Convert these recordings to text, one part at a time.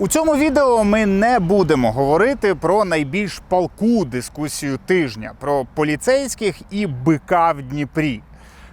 У цьому відео ми не будемо говорити про найбільш палку дискусію тижня про поліцейських і бика в Дніпрі.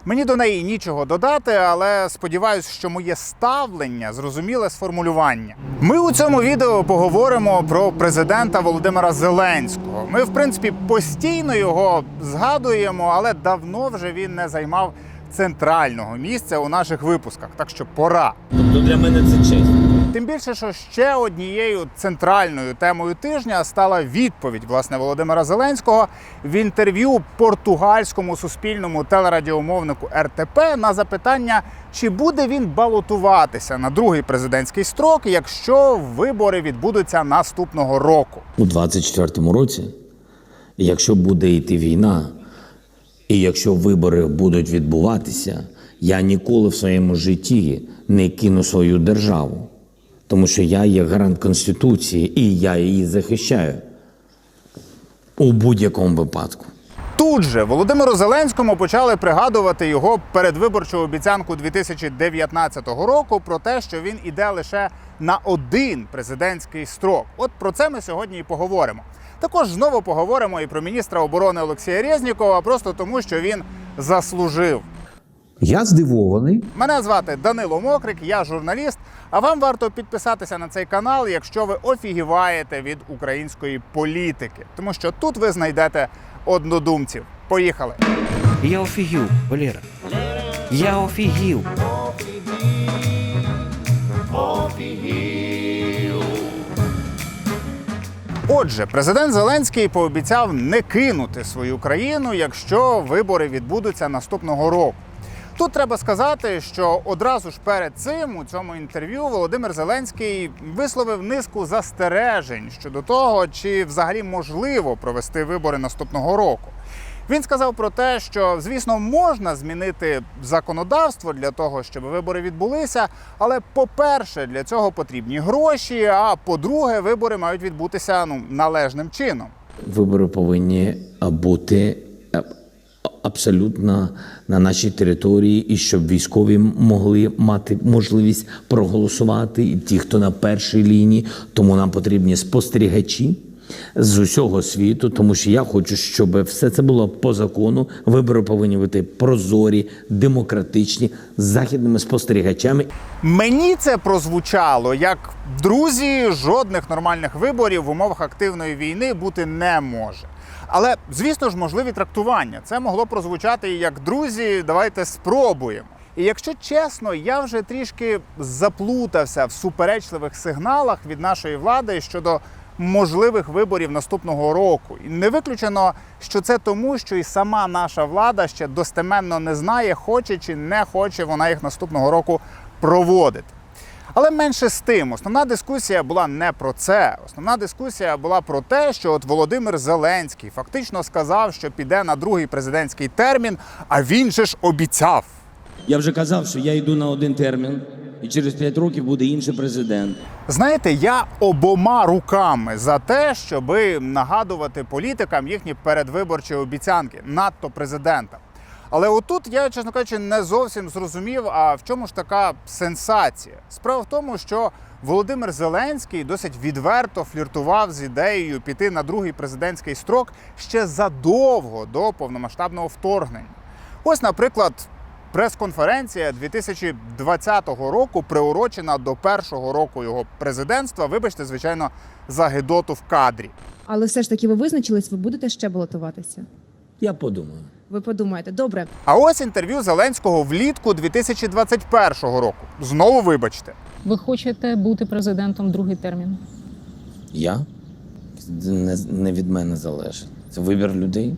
Мені до неї нічого додати, але сподіваюся, що моє ставлення зрозуміле з формулювання. Ми у цьому відео поговоримо про президента Володимира Зеленського. Ми, в принципі, постійно його згадуємо, але давно вже він не займав центрального місця у наших випусках. Так що пора. Тобто для мене це честь. Тим більше, що ще однією центральною темою тижня стала відповідь власне Володимира Зеленського в інтерв'ю португальському суспільному телерадіомовнику РТП на запитання, чи буде він балотуватися на другий президентський строк, якщо вибори відбудуться наступного року. У 24-му році, якщо буде йти війна, і якщо вибори будуть відбуватися, я ніколи в своєму житті не кину свою державу, тому що я є гарант Конституції і я її захищаю у будь-якому випадку. Тут же Володимиру Зеленському почали пригадувати його передвиборчу обіцянку 2019 року про те, що він іде лише на один президентський строк. От про це ми сьогодні і поговоримо. Також знову поговоримо і про міністра оборони Олексія Резнікова, просто тому, що він заслужив. Я здивований. Мене звати Данило Мокрик, я журналіст. А вам варто підписатися на цей канал, якщо ви офігіваєте від української політики, тому що тут ви знайдете однодумців. Поїхали! Я офігів, Валера. Я офігів. Отже, президент Зеленський пообіцяв не кинути свою країну, якщо вибори відбудуться наступного року. Тут треба сказати, що одразу ж перед цим у цьому інтерв'ю Володимир Зеленський висловив низку застережень щодо того, чи взагалі можливо провести вибори наступного року. Він сказав про те, що звісно можна змінити законодавство для того, щоб вибори відбулися. Але по-перше, для цього потрібні гроші. А по-друге, вибори мають відбутися ну належним чином. Вибори повинні бути а, абсолютно на нашій території, і щоб військові могли мати можливість проголосувати, і ті, хто на першій лінії, тому нам потрібні спостерігачі. З усього світу, тому що я хочу, щоб все це було по закону. Вибори повинні бути прозорі, демократичні, з західними спостерігачами. Мені це прозвучало як друзі, жодних нормальних виборів в умовах активної війни бути не може. Але звісно ж можливі трактування. Це могло прозвучати як друзі, давайте спробуємо. І якщо чесно, я вже трішки заплутався в суперечливих сигналах від нашої влади щодо можливих виборів наступного року. І не виключено, що це тому, що і сама наша влада ще достеменно не знає, хоче чи не хоче вона їх наступного року проводити. Але менше з тим, основна дискусія була не про це. Основна дискусія була про те, що от Володимир Зеленський фактично сказав, що піде на другий президентський термін, а він же ж обіцяв. Я вже казав, що я йду на один термін, і через 5 років буде інший президент. Знаєте, я обома руками за те, щоб нагадувати політикам їхні передвиборчі обіцянки, надто президентам. Але отут я, чесно кажучи, не зовсім зрозумів, а в чому ж така сенсація. Справа в тому, що Володимир Зеленський досить відверто фліртував з ідеєю піти на другий президентський строк ще задовго до повномасштабного вторгнення. Ось, наприклад, прес-конференція 2020 року приурочена до першого року його президентства. Вибачте, звичайно, за гидоту в кадрі. Але все ж таки ви визначились, ви будете ще балотуватися. Я подумаю. Ви подумаєте, добре, А ось інтерв'ю Зеленського влітку 2021 року. Знову вибачте. Ви хочете бути президентом другий термін? Я не, не від мене залежить. Це вибір людей.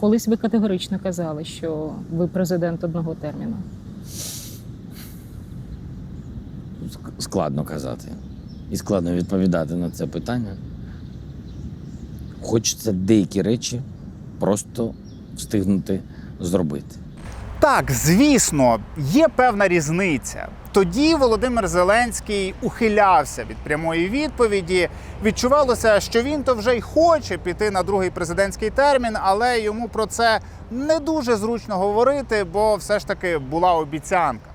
Колись ви категорично казали, що ви президент одного терміну. Складно казати. І складно відповідати на це питання. Хочеться деякі речі просто встигнути зробити. Так, звісно, є певна різниця. Тоді Володимир Зеленський ухилявся від прямої відповіді. Відчувалося, що він то вже й хоче піти на другий президентський термін, але йому про це не дуже зручно говорити, бо все ж таки була обіцянка.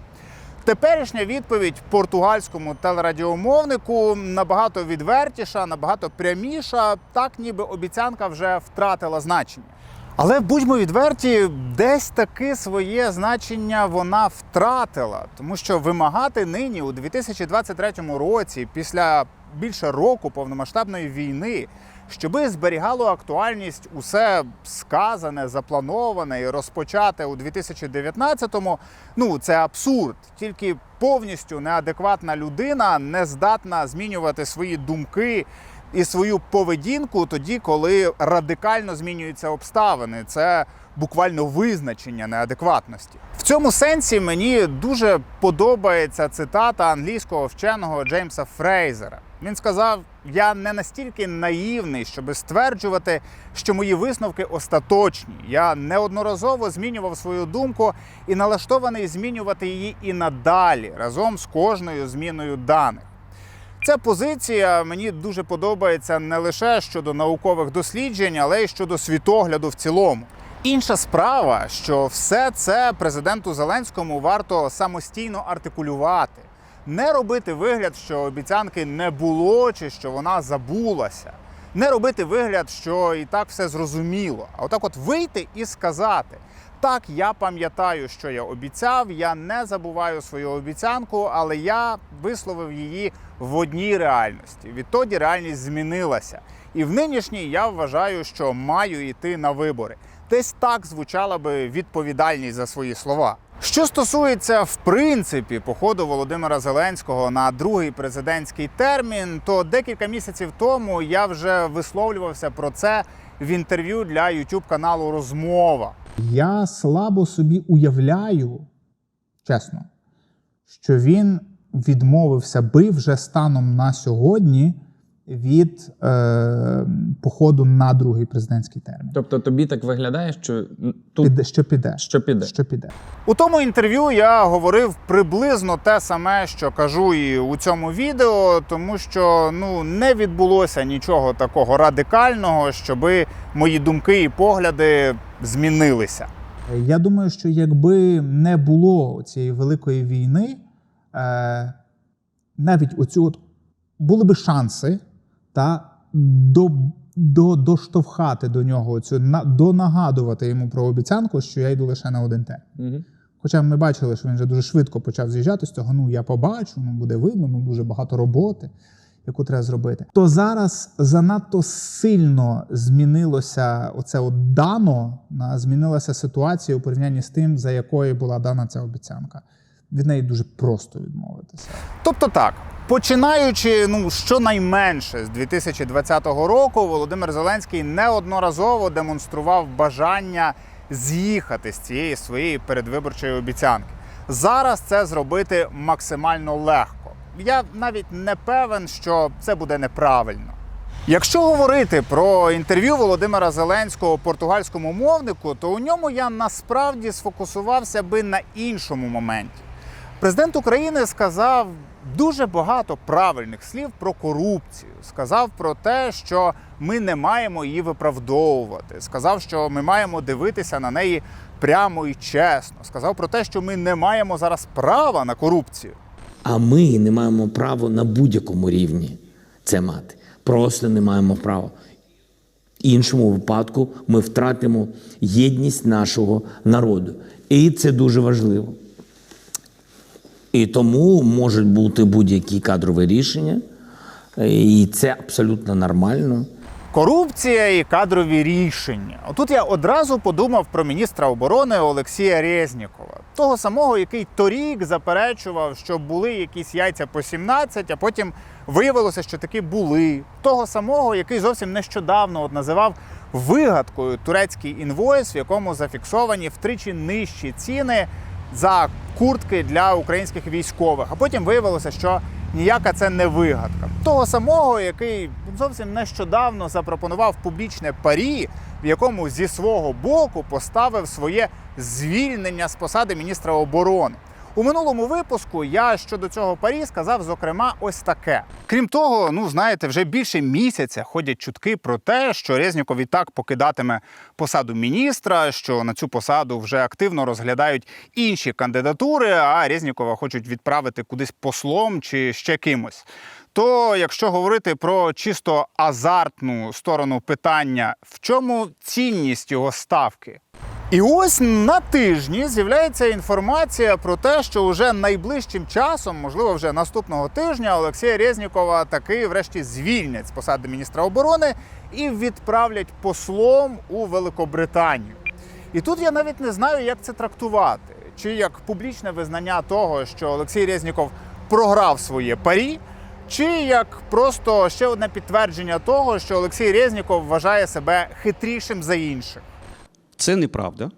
Теперішня відповідь португальському телерадіомовнику набагато відвертіша, набагато пряміша, так ніби обіцянка вже втратила значення. Але будьмо відверті, десь таки своє значення вона втратила, тому що вимагати нині у 2023 році, після більше року повномасштабної війни, щоби зберігало актуальність усе сказане, заплановане і розпочате у 2019-му, ну це абсурд. Тільки повністю неадекватна людина не здатна змінювати свої думки і свою поведінку тоді, коли радикально змінюються обставини. Це буквально визначення неадекватності. В цьому сенсі мені дуже подобається цитата англійського вченого Джеймса Фрейзера. Він сказав: я не настільки наївний, щоб стверджувати, що мої висновки остаточні. Я неодноразово змінював свою думку і налаштований змінювати її і надалі разом з кожною зміною даних. Ця позиція мені дуже подобається не лише щодо наукових досліджень, але й щодо світогляду в цілому. Інша справа, що все це президенту Зеленському варто самостійно артикулювати, не робити вигляд, що обіцянки не було чи що вона забулася, не робити вигляд, що і так все зрозуміло. А отак, от вийти і сказати: так, я пам'ятаю, що я обіцяв, я не забуваю свою обіцянку, але я висловив її в одній реальності. Відтоді реальність змінилася. І в нинішній я вважаю, що маю йти на вибори. Десь так звучала би відповідальність за свої слова. Що стосується в принципі походу Володимира Зеленського на другий президентський термін, то декілька місяців тому я вже висловлювався про це в інтерв'ю для youtube каналу Розмова. Я слабо собі уявляю, чесно, що він відмовився би вже станом на сьогодні від е, походу на другий президентський термін. Тобто тобі так виглядає, що тут Піде, що піде? що піде. Що піде? У тому інтерв'ю я говорив приблизно те саме, що кажу і у цьому відео, тому що ну не відбулося нічого такого радикального, щоби мої думки і погляди змінилися. Я думаю, що якби не було цієї великої війни, е, навіть оцю от були би шанси та до, до, доштовхати до нього цю на, донагадувати йому про обіцянку, що я йду лише на один термін. Угу. Хоча ми бачили, що він вже дуже швидко почав з'їжджати з цього. Ну я побачу, ну буде видно, ну дуже багато роботи, яку треба зробити. То зараз занадто сильно змінилося оце от дано, змінилася ситуація у порівнянні з тим, за якою була дана ця обіцянка. Від неї дуже просто відмовитися. Тобто так, починаючи ну щонайменше з 2020 року, Володимир Зеленський неодноразово демонстрував бажання з'їхати з цієї своєї передвиборчої обіцянки. Зараз це зробити максимально легко. Я навіть не певен, що це буде неправильно. Якщо говорити про інтерв'ю Володимира Зеленського португальському мовнику, то у ньому я насправді сфокусувався би на іншому моменті. Президент України сказав дуже багато правильних слів про корупцію. Сказав про те, що ми не маємо її виправдовувати. Сказав, що ми маємо дивитися на неї прямо і чесно. Сказав про те, що ми не маємо зараз права на корупцію. А ми не маємо права на будь-якому рівні це мати. Просто не маємо права. Іншому випадку ми втратимо єдність нашого народу. І це дуже важливо. І тому можуть бути будь-які кадрові рішення, і це абсолютно нормально. Корупція і кадрові рішення. Отут я одразу подумав про міністра оборони Олексія Резнікова, того самого, який торік заперечував, що були якісь яйця по 17, а потім виявилося, що таки були. Того самого, який зовсім нещодавно от називав вигадкою турецький інвойс, в якому зафіксовані втричі нижчі ціни за куртки для українських військових. А потім виявилося, що ніяка це не вигадка. Того самого, який зовсім нещодавно запропонував публічне парі, в якому зі свого боку поставив своє звільнення з посади міністра оборони. У минулому випуску я щодо цього парі сказав, зокрема, ось таке. Крім того, ну знаєте, вже більше місяця ходять чутки про те, що Резніков і так покидатиме посаду міністра, що на цю посаду вже активно розглядають інші кандидатури, а Резнікова хочуть відправити кудись послом чи ще кимось. То якщо говорити про чисто азартну сторону питання, в чому цінність його ставки? І ось на тижні з'являється інформація про те, що вже найближчим часом, можливо, вже наступного тижня, Олексія Резнікова таки врешті звільнять з посади міністра оборони і відправлять послом у Великобританію. І тут я навіть не знаю, як це трактувати, чи як публічне визнання того, що Олексій Резніков програв своє парі, чи як просто ще одне підтвердження того, що Олексій Резніков вважає себе хитрішим за інших. Це неправда.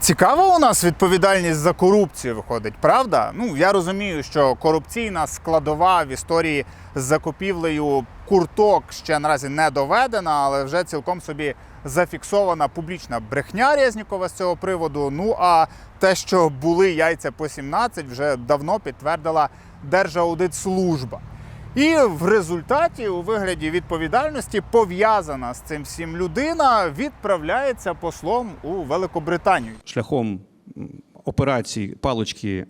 Цікава у нас відповідальність за корупцію виходить, правда? Ну я розумію, що корупційна складова в історії з закупівлею курток ще наразі не доведена, але вже цілком собі зафіксована публічна брехня Резнікова з цього приводу. Ну а те, що були яйця по 17, вже давно підтвердила Держаудитслужба. І в результаті, у вигляді відповідальності, пов'язана з цим всім людина, відправляється послом у Великобританію. Шляхом операції палички е,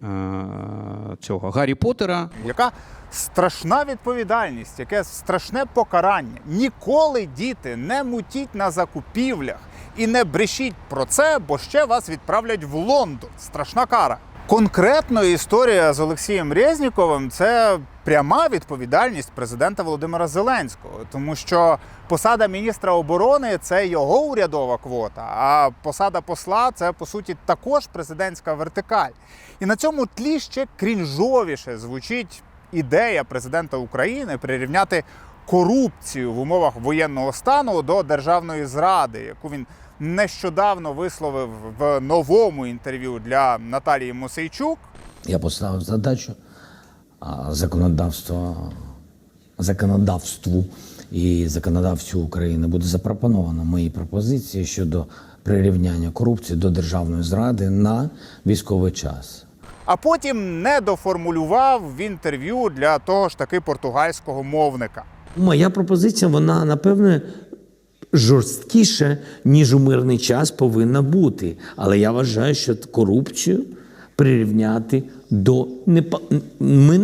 цього Гаррі Поттера Яка страшна відповідальність, яке страшне покарання. Ніколи діти не мутіть на закупівлях і не брешіть про це, бо ще вас відправлять в Лондон. Страшна кара. Конкретно історія з Олексієм Резніковим це пряма відповідальність президента Володимира Зеленського, тому що посада міністра оборони це його урядова квота, а посада посла це по суті також президентська вертикаль. І на цьому тлі ще крінжовіше звучить ідея президента України прирівняти корупцію в умовах воєнного стану до державної зради, яку він нещодавно висловив в новому інтерв'ю для Наталії Мосейчук. Я поставив задачу законодавства, законодавству і законодавцю України буде запропоновано мої пропозиції щодо прирівняння корупції до державної зради на військовий час. А потім не доформулював в інтерв'ю для того ж таки португальського мовника. Моя пропозиція, вона напевне жорсткіше, ніж у мирний час повинна бути. Але я вважаю, що корупцію прирівняти до ми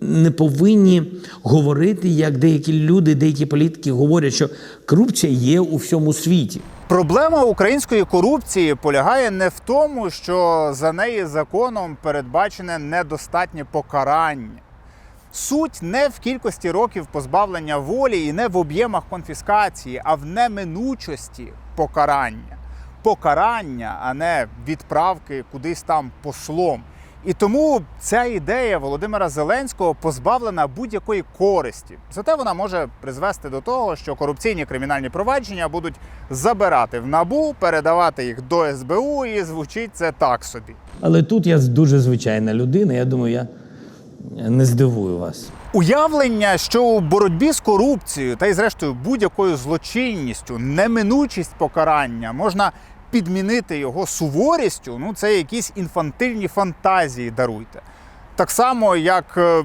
не повинні говорити, як деякі люди, деякі політики говорять, що корупція є у всьому світі. Проблема української корупції полягає не в тому, що за неї законом передбачене недостатнє покарання. Суть не в кількості років позбавлення волі і не в об'ємах конфіскації, а в неминучості покарання. Покарання, а не відправки кудись там послом. І тому ця ідея Володимира Зеленського позбавлена будь-якої користі. Зате вона може призвести до того, що корупційні кримінальні провадження будуть забирати в набу, передавати їх до СБУ, і звучить це так собі. Але тут я дуже звичайна людина. Я думаю, я не здивую вас. Уявлення, що у боротьбі з корупцією та й зрештою будь-якою злочинністю неминучість покарання можна підмінити його суворістю, ну це якісь інфантильні фантазії даруйте. Так само, як е,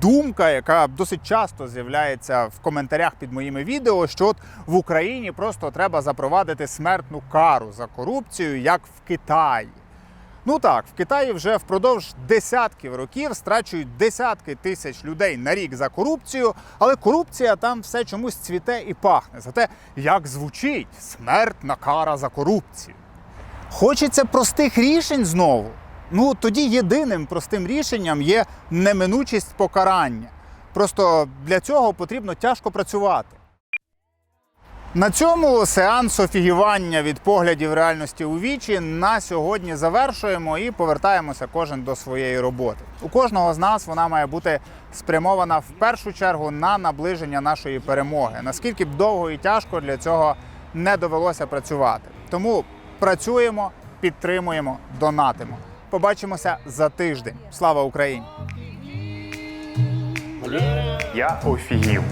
думка, яка досить часто з'являється в коментарях під моїми відео, що от в Україні просто треба запровадити смертну кару за корупцію, як в Китаї. Ну так, в Китаї вже впродовж десятків років страчують десятки тисяч людей на рік за корупцію, але корупція там все чомусь цвіте і пахне. Зате як звучить смертна кара за корупцію. Хочеться простих рішень знову. Ну тоді єдиним простим рішенням є неминучість покарання. Просто для цього потрібно тяжко працювати. На цьому сеанс офігівання від поглядів реальності у вічі на сьогодні завершуємо і повертаємося кожен до своєї роботи. У кожного з нас вона має бути спрямована в першу чергу на наближення нашої перемоги. Наскільки б довго і тяжко для цього не довелося працювати. Тому працюємо, підтримуємо, донатимо. Побачимося за тиждень. Слава Україні! Я офігів.